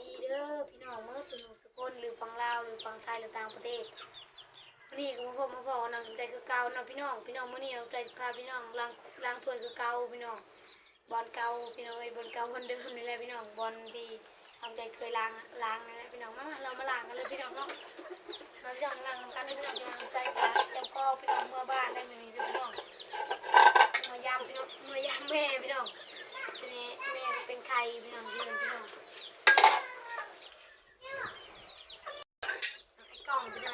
ดีเด้อพี่น้องเมื่อสนุกสกุลหรือฟังลาวหรือฟังไทยหรือต่างประเทศวันนี้ก็มาพบมาพอน้องใจคือเก่าเนาะพี่น้องพี่น้องเมื้อนี้เราใจพาพี่น้องล้างล้างถ้วยคือเก่าพี่น้องบอลเก่าพี่น้องเอ้บอลเก่าบอลเดิมนี่แหละพี่น้องบอลที่ทำใจเคยล้างล้างนั่นแหละพี่น้องมาเรามาล้างกันเลยพี่น้องเนาะมาพี่น้องล้างกันเลยพี่น้องล้างใจกันจำก็พี่น้องเมื่อบ้านได้มื้อนี้เด้อพี่น้องเมื่อยามพี่น้องเมื่อยามแม่พี่น้องทีนี้แม่เป็นไข่พี่น้องพี่น้องพี่น้อง ไอ้ก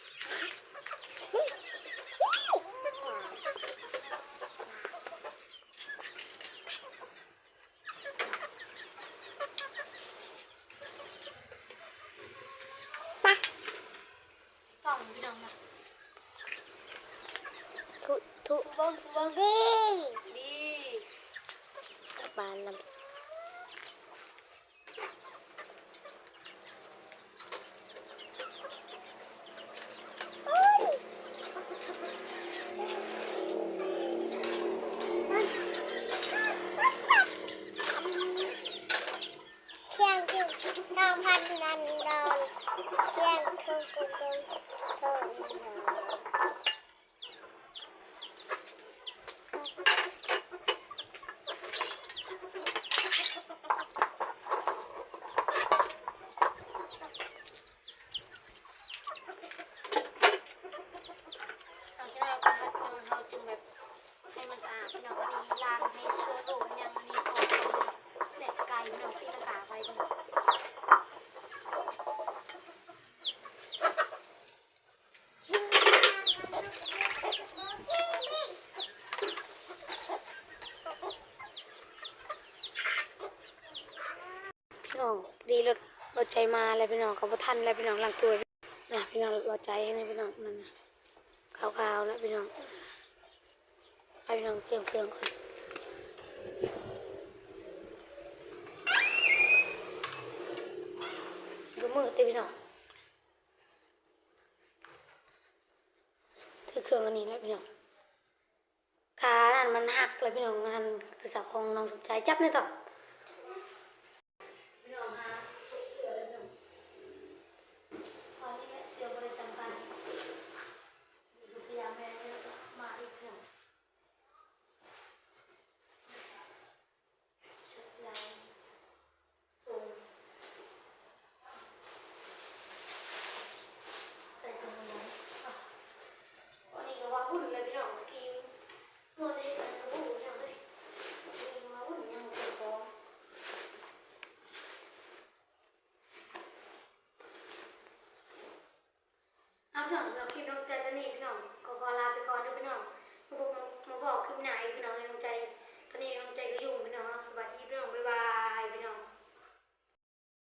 องไปด้วยไว้พี่น้อง พี่น้องดีรถรถใจมาแล้วพี่น้องเขาบ่ทันแล้วพี่น้องหลังตัวนะพี่น้องรถใจให้พี่น้องนั่นนะขาวๆแล้วพี่น้องไปพี่น้องเตรียมเครื่องก่อนดูมือเต้พี่น้องถือเครื่องอันนี้แล้วพี่น้องขานั่นมันหักเลยพี่น้องนั่นโทรศัพท์ของน้องสมใจจับในต่อ